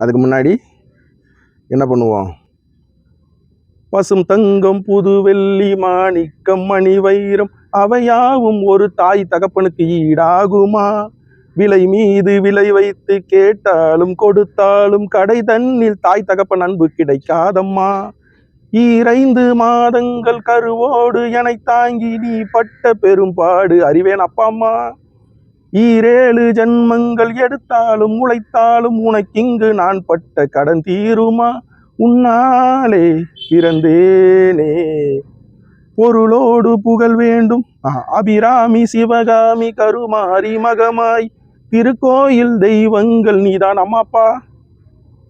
அதுக்கு முன்னாடி என்ன பண்ணுவோம்? பசும் தங்கம் புது வெள்ளி மாணிக்கம் மணி வைரம் அவையாவும் ஒரு தாய் தகப்பனுக்கு ஈடாகுமா? விலை மீது விலை வைத்து கேட்டாலும் கொடுத்தாலும் கடை தன்னில் தாய் தகப்பன் அன்பு கிடைக்காதம்மா. ஈரைந்து மாதங்கள் கருவோடு என தாங்கி நீ பட்ட பெரும்பாடு அறிவேன் அப்பா அம்மா. ஈரேழு ஜன்மங்கள் எடுத்தாலும் உழைத்தாலும் உனக்கிங்கு நான் பட்ட கடன் தீருமா? உன்னாலே பிறந்தேனே பொருளோடு புகழ் வேண்டும். அபிராமி சிவகாமி கருமாரி மகமாய். திருக்கோயில் தெய்வங்கள் நீதான் அம்மாப்பா.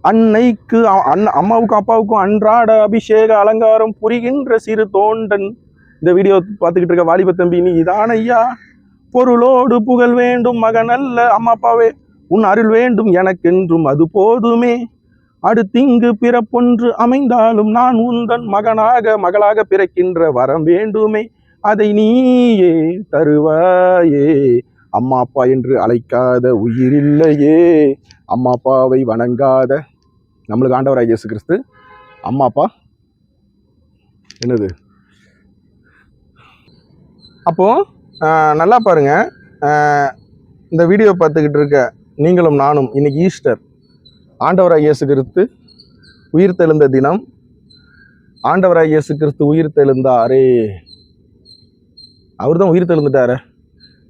அன்னைக்கு அண்ண அம்மாவுக்கும் அப்பாவுக்கும் அன்றாட அபிஷேக அலங்காரம் புரிகின்ற சிறு தோண்டன். இந்த வீடியோ பார்த்துக்கிட்டு இருக்க வாலிப தம்பி நீ இதான் ஐயா பொருளோடு புகழ் வேண்டும் மகன் அல்ல அம்மா அப்பாவே உன் அருள் வேண்டும் எனக்கென்றும் அது போதுமே. அடுத்திங்கு பிறப்பொன்று அமைந்தாலும் நான் உந்தன் மகனாக மகளாக பிறக்கின்ற வரம் வேண்டுமே. அதை நீயே தருவாயே. அம்மா அப்பா என்று அழைக்காத உயிரில்லையே அம்மா அப்பாவை வணங்காத நம்மளுக்கு ஆண்டவராக இயேசு கிறிஸ்து அம்மா அப்பா என்னது? அப்போ நல்லா பாருங்க. இந்த வீடியோ பார்த்துக்கிட்டு இருக்க நீங்களும் நானும் இன்னைக்கு ஈஸ்டர். ஆண்டவராக இயேசு கிறிஸ்து உயிர் தெழுந்த தினம். ஆண்டவராக இயேசு கிறிஸ்து உயிர் தெழுந்தாரே. அவர் தான் உயிர் தெழுந்துட்டாரு.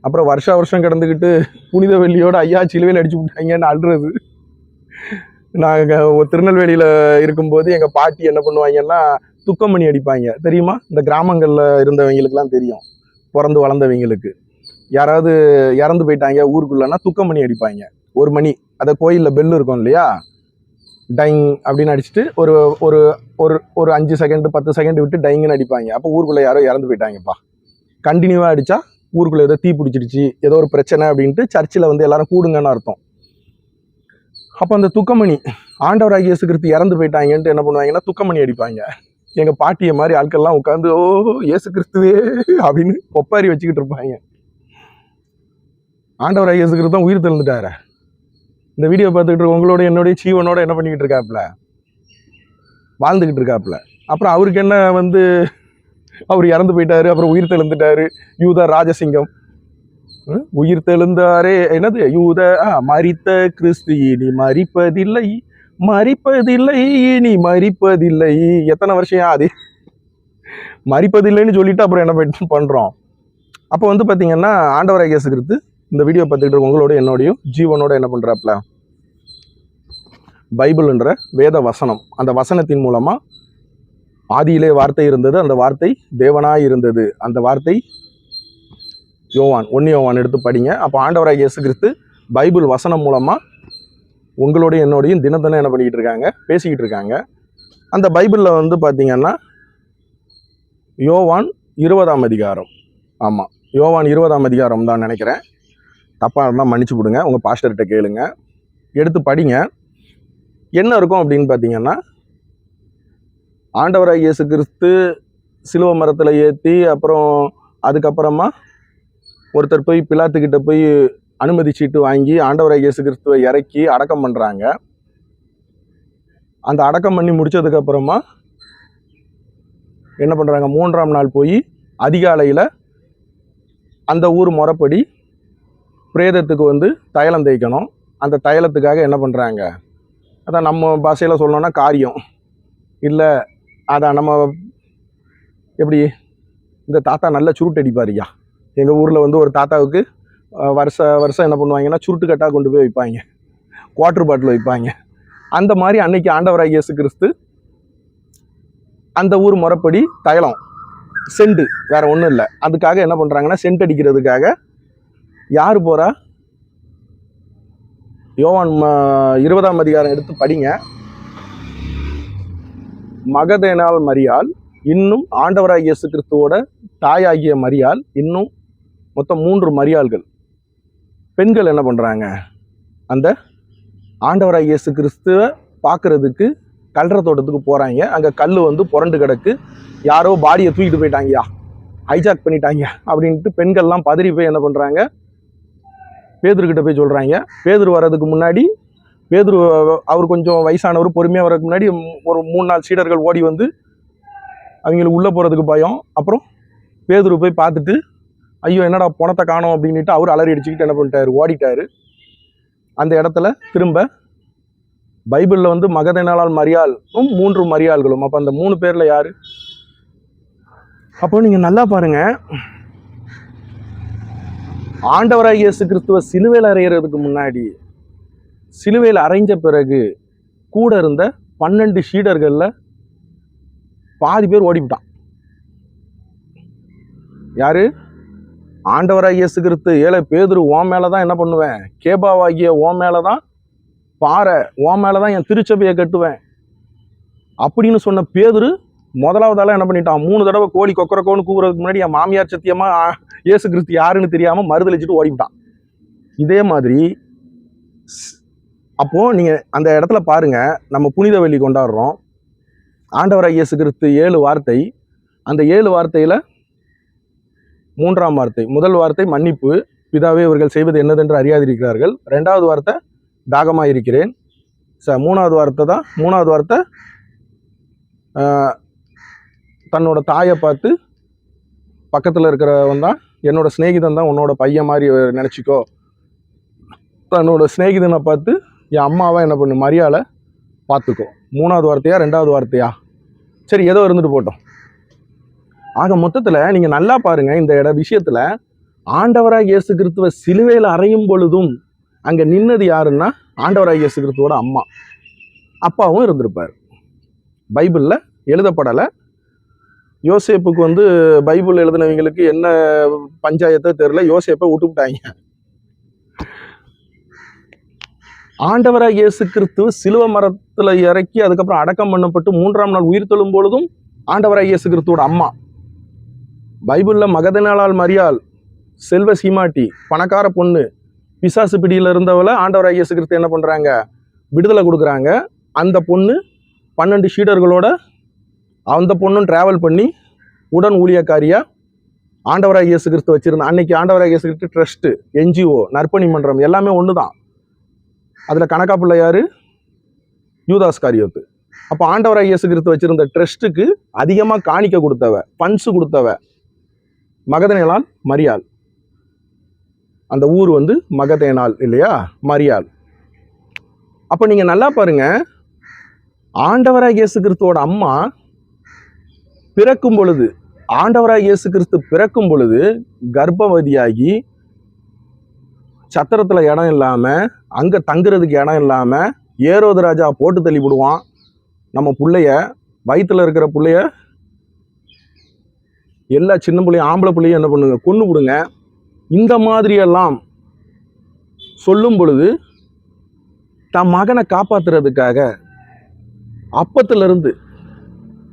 அப்புறம் வருஷா வருஷம் கிடந்துக்கிட்டு புனித வெள்ளியோட ஐயா சிலுவையில் அடிச்சு விட்டாங்கன்னு அழுறது. நாங்கள் திருநெல்வேலியில் இருக்கும்போது எங்கள் பாட்டி என்ன பண்ணுவாங்கன்னா துக்கமணி அடிப்பாங்க. தெரியுமா? இந்த கிராமங்களில் இருந்தவங்களுக்குலாம் தெரியும். பிறந்து வளர்ந்தவங்களுக்கு. யாராவது இறந்து போயிட்டாங்க ஊருக்குள்ளனா துக்கமணி அடிப்பாங்க. ஒரு மணி அதை கோயிலில் பெல் இருக்கும் இல்லையா? டைங் அப்படின்னு அடிச்சுட்டு ஒரு ஒரு ஒரு ஒரு அஞ்சு செகண்டு பத்து செகண்ட் விட்டு டைங்குன்னு அடிப்பாங்க. அப்போ ஊருக்குள்ளே யாரோ இறந்து போயிட்டாங்கப்பா. கண்டினியூவாக அடித்தா ஊருக்குள்ளே ஏதோ தீ பிடிச்சிடுச்சு ஏதோ ஒரு பிரச்சனை அப்படின்ட்டு சர்ச்சில் வந்து எல்லாரும் கூடுங்கன்னு அர்த்தம். அப்போ அந்த துக்கமணி ஆண்டவராகிய இயேசு இறந்து போயிட்டாங்கன்ட்டு என்ன பண்ணுவாங்கன்னா துக்கமணி அடிப்பாங்க. எங்கள் பாட்டியை மாதிரி ஆட்கள்லாம் உட்காந்து ஓ இயேசு கிறிஸ்துவே அப்படின்னு ஒப்பாரி வச்சுக்கிட்டு இருப்பாங்க. ஆண்டவர் இயேசு கிறிஸ்து தான் உயிர் தெழுந்துட்டாரு. இந்த வீடியோ பார்த்துக்கிட்டு உங்களோட என்னுடைய ஜீவனோட என்ன பண்ணிக்கிட்டு இருக்காப்புல? வாழ்ந்துக்கிட்டு இருக்காப்புல. அப்புறம் அவருக்கு என்ன வந்து அவர் இறந்து போயிட்டாரு அப்புறம் உயிர் தெழுந்துட்டாரு. யூதா ராஜசிங்கம். உயிர் தெழுந்தாரே. என்னது? யூத ஆ, கிறிஸ்து இனி மறிப்பதில்லை மறிப்பதில்லை இனி மறிப்பதில்லை. எத்தனை வருஷம் அது? மறிப்பதில்லைன்னு சொல்லிட்டு அப்புறம் என்ன பண்ணுறோம் அப்போ வந்து பார்த்தீங்கன்னா ஆண்டவராக இயேசு கிறிஸ்து இந்த வீடியோ பார்த்துக்கிட்டு உங்களோட என்னோடையும் ஜீவனோட என்ன பண்ணுறாப்புல பைபிள்ன்ற வேத வசனம். அந்த வசனத்தின் மூலமாக ஆதியிலே வார்த்தை இருந்தது அந்த வார்த்தை தேவனாக இருந்தது. அந்த வார்த்தை யோவான் ஒன்னு யோவான் எடுத்து படிங்க. அப்போ ஆண்டவராக இயேசு கிறிஸ்து பைபிள் வசனம் மூலமாக உங்களோடையும் என்னோடையும் தினம் தினம் என்ன பண்ணிக்கிட்டு இருக்காங்க? பேசிக்கிட்டு இருக்காங்க. அந்த பைபிளில் வந்து பார்த்தீங்கன்னா யோவான் இருபதாம் அதிகாரம். ஆமாம் யோவான் இருபதாம் அதிகாரம் தான் நினைக்கிறேன். தப்பாக இருந்தால் மன்னிச்சு விடுங்க உங்கள் பாஸ்டர்கிட்ட கேளுங்க. எடுத்து படிங்க. என்ன இருக்கும் அப்படின்னு பார்த்தீங்கன்னா ஆண்டவராக இயேசு கிறிஸ்து சிலுவ மரத்தில் ஏற்றி அப்புறம் அதுக்கப்புறமா ஒருத்தர் போய் பிலாத்துக்கிட்ட போய் அனுமதி சீட்டு வாங்கி ஆண்டவரை இயேசு கிறிஸ்துவை இறக்கி அடக்கம் பண்ணுறாங்க அந்த அடக்கம் பண்ணி முடித்ததுக்கப்புறமா என்ன பண்ணுறாங்க மூன்றாம் நாள் போய் அதிகாலையில் அந்த ஊர் முறைப்படி பிரேதத்துக்கு வந்து தைலம் தேய்க்கணும். அந்த தைலத்துக்காக என்ன பண்ணுறாங்க அதான் நம்ம பாஷையில் சொல்லணும்னா காரியம். இல்லை அதான் நம்ம எப்படி இந்த தாத்தா நல்ல சுருட்டு அடிப்பாருயா எங்கள் ஊரில் வந்து ஒரு தாத்தாவுக்கு வருஷ வருஷம் என்ன பண்ணுவாங்கன்னா சுருட்டு கட்டாக கொண்டு போய் வைப்பாங்க. குவாட்டர் பாட்டில் வைப்பாங்க. அந்த மாதிரி அன்னைக்கு ஆண்டவராக இயேசு கிறிஸ்து அந்த ஊர் முறைப்படி தைலம் செண்டு வேறு ஒன்றும் இல்லை. அதுக்காக என்ன பண்ணுறாங்கன்னா சென்ட் அடிக்கிறதுக்காக யார் போகிறா யோவான் இருபதாம் அதிகாரம் எடுத்து படிங்க. மகதேனால் மரியால் இன்னும் ஆண்டவராக இயேசு கிறிஸ்துவோட தாயாகிய மரியால் இன்னும் மொத்தம் மூன்று மரியாள்கள். பெண்கள் என்ன பண்ணுறாங்க அந்த ஆண்டவராக இயேசு கிறிஸ்துவை பார்க்குறதுக்கு கல்ற தோட்டத்துக்கு போகிறாங்க அங்கே கல் வந்து புரண்டு கிடக்கு. யாரோ பாடியை தூக்கிட்டு போயிட்டாங்கயா ஹைஜாக் பண்ணிட்டாங்க அப்படின்ட்டு பெண்கள்லாம் பதறி போய் என்ன பண்ணுறாங்க பேதுருக்கிட்ட போய் சொல்கிறாங்க பேதுரு வர்றதுக்கு முன்னாடி பேதுரு அவர் கொஞ்சம் வயசானவர் பொறுமையாக வரதுக்கு முன்னாடி ஒரு மூணு நாலு சீடர்கள் ஓடி வந்து அவங்களுக்கு உள்ளே போகிறதுக்கு பயம். அப்புறம் பேதுரு போய் பார்த்துட்டு ஐயோ என்னடா பணத்தை காணோம் அப்படின்ட்டு அவர் அலறி அடிச்சுக்கிட்டு என்ன பண்ணிட்டாரு? ஓடிட்டாரு. அந்த இடத்துல திரும்ப பைபிளில் வந்து மகதனாலால் மரியாளும் மூன்று மரியாள்களும். அப்போ அந்த மூணு பேரில் யார்? அப்போ நீங்கள் நல்லா பாருங்க. ஆண்டவராக இயேசு கிறிஸ்துவ சிலுவையில் அறையிறதுக்கு முன்னாடி சிலுவையில் அரைஞ்ச பிறகு கூட இருந்த பன்னெண்டு ஷீடர்களில் பாதி பேர் ஓடிவிட்டான். யாரு? ஆண்டவராக இயேசு கிறிஸ்து ஏழை பேதுரு ஓன் மேலே தான் என்ன பண்ணுவேன்? கேபாவாகிய ஓ மேலே தான் பாறை ஓ மேலே தான் என் திருச்சபையை கட்டுவேன். அப்படின்னு சொன்ன பேதுரு முதலாவதால என்ன பண்ணிட்டான்? மூணு தடவை கோழி கொக்கரக்கோன்னு கூவுறதுக்கு முன்னாடி என் மாமியார் சத்தியமா இயேசு கிறிஸ்து யாருன்னு தெரியாமல் மறுதளிச்சுட்டு ஓடிவிட்டான். இதே மாதிரி ஸ்- நீங்கள் அந்த இடத்துல பாருங்கள் நம்ம புனித வெள்ளி கொண்டாடுறோம். ஆண்டவராக இயேசு கிறிஸ்து ஏழு வார்த்தை. அந்த ஏழு வார்த்தையில் மூன்றாம் வார்த்தை. முதல் வார்த்தை மன்னிப்பு. பிதாவே இவர்கள் செய்வது என்னதென்று அறியாதிருக்கிறார்கள். ரெண்டாவது வார்த்தை தாகமாக இருக்கிறேன் ச மூணாவது வார்த்தை தான் மூணாவது வார்த்தை தன்னோட தாயை பார்த்து பக்கத்தில் இருக்கிறவன் தான் என்னோட சிநேகிதன் தான் உன்னோட பையன் மாதிரி நினச்சிக்கோ. தன்னோட சிநேகிதனை பார்த்து என் அம்மாவை என்ன பண்ணு மரியாதை பார்த்துக்கோ. மூணாவது வார்த்தையா ரெண்டாவது வார்த்தையா? சரி ஏதோ இருந்துட்டு போட்டோம். ஆக மொத்தத்தில் நீங்கள் நல்லா பாருங்கள் இந்த இட விஷயத்தில் ஆண்டவராக இயேசு கிறிஸ்துவ சிலுவையில் அறையும் பொழுதும் அங்கே நின்னது யாருன்னா ஆண்டவராக இயேசு கிறிஸ்துவோட அம்மா. அப்பாவும் இருந்திருப்பார். பைபிளில் எழுதப்படலை. யோசேப்புக்கு வந்து பைபிள் எழுதினவங்களுக்கு என்ன பஞ்சாயத்தோ தெரில யோசேப்பை விட்டுவிட்டாங்க ஆண்டவராக இயேசு கிறிஸ்து சிலுவ மரத்தில் இறக்கி அதுக்கப்புறம் அடக்கம் பண்ணப்பட்டு மூன்றாம் நாள் உயிர் தெழும் பொழுதும் ஆண்டவராக இயேசு கிறிஸ்துவோட அம்மா. பைபிளில் மகதனாலால் மரியாள் செல்வ சீமாட்டி பணக்கார பொண்ணு பிசாசு பிடியில் இருந்தவளை ஆண்டவர் ஐயசு கிறிஸ்து என்ன பண்ணுறாங்க விடுதலை கொடுக்குறாங்க. அந்த பொண்ணு பன்னெண்டு ஷீடர்களோட அந்த பொண்ணும் ட்ராவல் பண்ணி உடன் ஊழியக்காரியாக ஆண்டவராக இயேசு கிறிஸ்து வச்சிருந்த அன்னைக்கு ஆண்டவராக இயேசு கிறிஸ்து ட்ரஸ்ட்டு என்ஜிஓ நற்பணி மன்றம் எல்லாமே ஒன்று தான் அதில் கணக்கா பிள்ளையார் யூதாஸ் காரியோத்து. அப்போ ஆண்டவராக இயேசு கிறிஸ்து வச்சுருந்த ட்ரஸ்ட்டுக்கு அதிகமாக காணிக்க கொடுத்தவ ஃபண்ட்ஸு கொடுத்தவ மகதேனாள் மரியாள். அந்த ஊர் வந்து மகதேனாள் இல்லையா? மரியாள். அப்போ நீங்கள் நல்லா பாருங்க. ஆண்டவராக இயேசு கிறிஸ்துவோட அம்மா பிறக்கும் பொழுது ஆண்டவராக இயேசு கிறிஸ்து பிறக்கும் பொழுது கர்ப்பவதியாகி சத்திரத்தில் இடம் இல்லாமல் அங்கே தங்குறதுக்கு இடம் இல்லாமல் ஏரோது ராஜா போட்டு தள்ளி விடுவான் நம்ம பிள்ளைய வயிற்றில் இருக்கிற பிள்ளைய எல்லா சின்ன பிள்ளையும் ஆம்பளை பிள்ளையும் என்ன பண்ணுங்க கொண்டு விடுங்க இந்த மாதிரியெல்லாம் சொல்லும் பொழுது தன் மகனை காப்பாத்துறதுக்காக அப்பத்திலிருந்து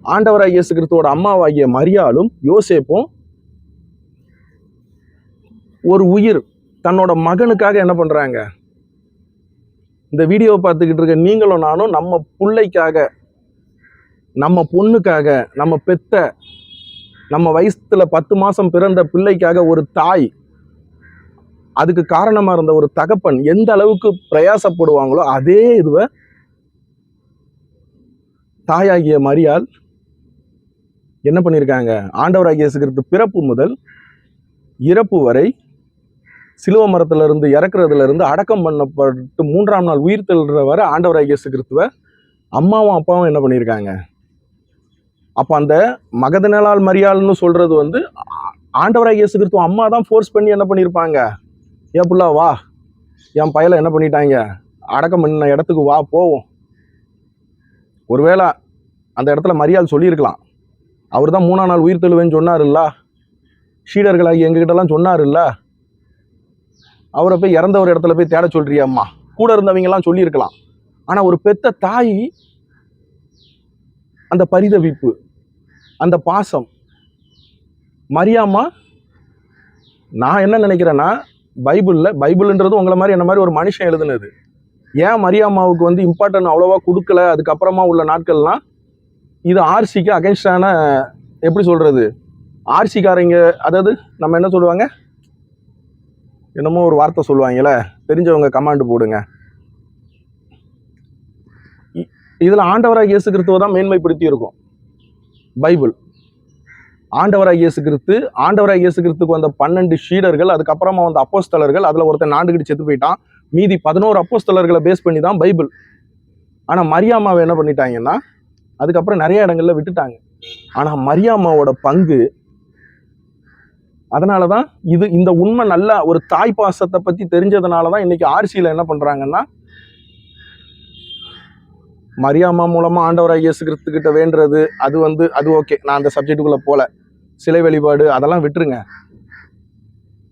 ஆண்டவராக இயேசு கிறிஸ்துவோட அம்மாவாகிய மரியாளும் யோசேப்பும் ஒரு உயிர் தன்னோட மகனுக்காக என்ன பண்ணுறாங்க இந்த வீடியோவை பார்த்துக்கிட்டு இருக்க நீங்களும் நானும் நம்ம பிள்ளைக்காக நம்ம பொண்ணுக்காக நம்ம பெத்த நம்ம வயசுல பத்து மாசம் பிறந்த பிள்ளைக்காக ஒரு தாய் அதுக்கு காரணமா இருந்த ஒரு தகப்பன் எந்த அளவுக்கு பிரயாசப்படுவாங்களோ அதே இதுவை தாயாகிய மரியால் என்ன பண்ணியிருக்காங்க ஆண்டவராகிய இயேசு பிறப்பு முதல் இறப்பு வரை சிலுவ மரத்திலிருந்து இருந்து அடக்கம் பண்ணப்பட்டு மூன்றாம் நாள் உயிர் தெழுற வரை ஆண்டவராகிய இயேசு அம்மாவும் அப்பாவும் என்ன பண்ணியிருக்காங்க அப்போ அந்த மகதனலால் மரியாள்னு சொல்கிறது வந்து ஆண்டவராக இயேசு கிறிஸ்துவ அம்மா தான் ஃபோர்ஸ் பண்ணி என்ன பண்ணியிருப்பாங்க ஏன் புள்ளா வா. என் பயலை என்ன பண்ணிட்டாங்க? அடக்கம் பண்ண இடத்துக்கு வா போவோம். ஒருவேளை அந்த இடத்துல மரியாள் சொல்லியிருக்கலாம். அவர் தான் மூணா நாள் உயிர் தெழுவேன்னு சொன்னார்ல ஷீடர்களாகி எங்ககிட்டலாம் சொன்னார்ல அவரை போய் இறந்த ஒரு இடத்துல போய் தேட சொல்கிறியா அம்மா. கூட இருந்தவங்கலாம் சொல்லியிருக்கலாம். ஆனால் ஒரு பெத்த தாய் அந்த பரிதவிப்பு அந்த பாசம். மரியாமா நான் என்ன நினைக்கிறேன்னா பைபிளில் பைபிள்ன்றது உங்களை மாதிரி என்ன மாதிரி ஒரு மனுஷன் எழுதுனது. ஏன் மரியாமாவுக்கு வந்து இம்பார்ட்டன்ட் அவ்வளோவா கொடுக்கல அதுக்கப்புறமா உள்ள நாட்கள்லாம்? இது ஆர்சிக்கு அகைன்ஸ்டான எப்படி சொல்கிறது ஆர்சிக்காரங்க அதாவது நம்ம என்ன சொல்லுவாங்க? என்னமோ ஒரு வார்த்தை சொல்லுவாங்கல்ல தெரிஞ்சவங்க கமாண்டு போடுங்க. இதில் ஆண்டவராக இயேசு கிறிஸ்துவை தான் மேன்மைப்படுத்தி இருக்கும் பைபிள். ஆண்டவராக இயேசு கிறிஸ்து ஆண்டவராக இயேசு கிறிஸ்துக்கு வந்த பன்னெண்டு ஷீடர்கள் அதுக்கப்புறமா வந்த அப்போஸ்தலர்கள் அதில் ஒருத்தன் நாண்டுகிட்டு செத்து போயிட்டான். மீதி பதினோரு அப்போஸ்தலர்களை பேஸ் பண்ணி தான் பைபிள். ஆனால் மரியாமாவை என்ன பண்ணிட்டாங்கன்னா அதுக்கப்புறம் நிறைய இடங்கள்ல விட்டுட்டாங்க. ஆனால் மரியாமாவோட பங்கு அதனால தான் இது இந்த உண்மை நல்லா ஒரு தாய் பாசத்தை பற்றி தெரிஞ்சதுனால தான் இன்றைக்கி ஆர்சியில் என்ன பண்ணுறாங்கன்னா மரியாமா மூலமாக ஆண்டவராக இயேசு கிறிஸ்து கிட்ட வேண்டுறது அது வந்து அது ஓகே நான் அந்த சப்ஜெக்டுக்குள்ளே போகல சிலை வழிபாடு அதெல்லாம் விட்டுருங்க.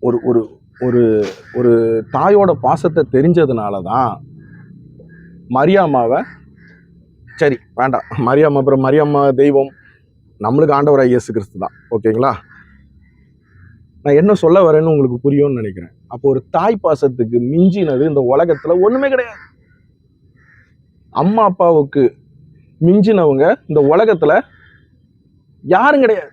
ஒரு ஒரு ஒரு ஒரு தாயோட பாசத்தை தெரிஞ்சதுனால தான் மரியாமாவை சரி வேண்டாம். மரியாமா அப்புறம் மரியாமா தெய்வம் நம்மளுக்கு ஆண்டவராக இயேசு கிறிஸ்து தான் ஓகேங்களா நான் என்ன சொல்ல வரேன்னு உங்களுக்கு புரியும்னு நினைக்கிறேன். அப்போ ஒரு தாய் பாசத்துக்கு மிஞ்சினது இந்த உலகத்தில் ஒன்றுமே கிடையாது. அம்மா அப்பாவுக்கு மிஞ்சினவங்க இந்த உலகத்தில் யாரும் கிடையாது.